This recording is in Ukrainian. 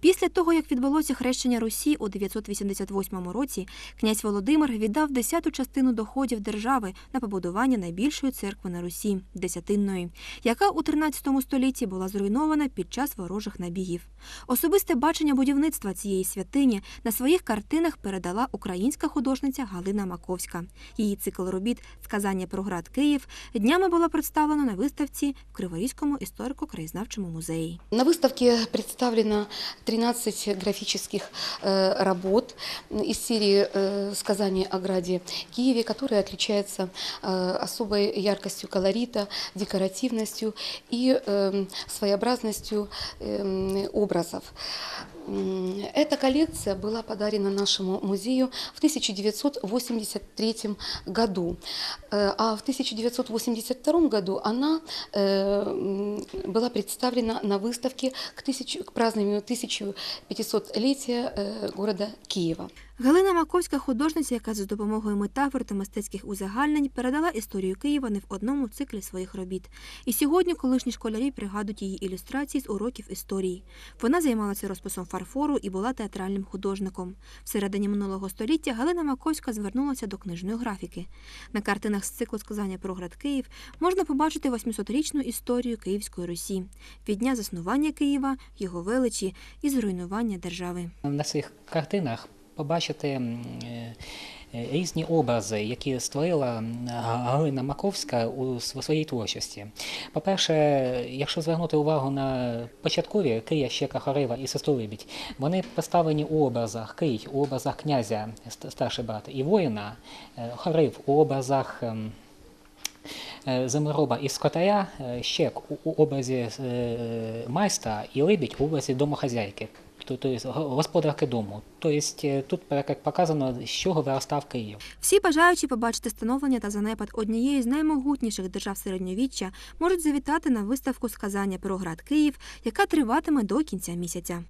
Після того, як відбулося хрещення Русі у 988 році, князь Володимир віддав десяту частину доходів держави на побудування найбільшої церкви на Русі Десятинної, яка у 13 столітті була зруйнована під час ворожих набігів. Особисте бачення будівництва цієї святині на своїх картинах передала українська художниця Галина Маковська. Її цикл робіт Сказання про град Київ днями було представлено на виставці в Криворізькому історико-краєзнавчому музеї. На выставке представлено 13 графических э, работ из серии э, «Сказания о граде Киеве», которые отличаются э, особой яркостью колорита, декоративностью и э, своеобразностью э, образов. М, Эта коллекция была подарена нашему музею в 1983 году, Э, а в 1982 году она э, м, была представлена на выставке к, тысячу, к празднованию 1500-летия э, города Киева. Галина Маковська художниця, яка за допомогою метафор та мистецьких узагальнень передала історію Києва не в одному циклі своїх робіт. І сьогодні колишні школярі пригадують її ілюстрації з уроків історії. Вона займалася розписом фарфору і була театральним художником. Всередині минулого століття Галина Маковська звернулася до книжної графіки. На картинах з циклу сказання про град Київ можна побачити 800-річну історію Київської Русі від дня заснування Києва, його величі і зруйнування держави. На цих картинах побачити е, різні образи, які створила Галина Маковська у своїй творчості. По-перше, якщо звернути увагу на початкові Кия, Щека, Хорива і Сестру Либідь, вони представлені у образах Кий, у образах князя, старший брат, і воїна, е, Хорив у образах. ем, е, Землероба і скотаря, щек у, образі майстра і либідь у образі домохазяйки, тобто господарки дому. Тобто е, тут показано, з чого виростав Київ. Всі бажаючі побачити становлення та занепад однієї з наймогутніших держав середньовіччя можуть завітати на виставку сказання про град Київ, яка триватиме до кінця місяця.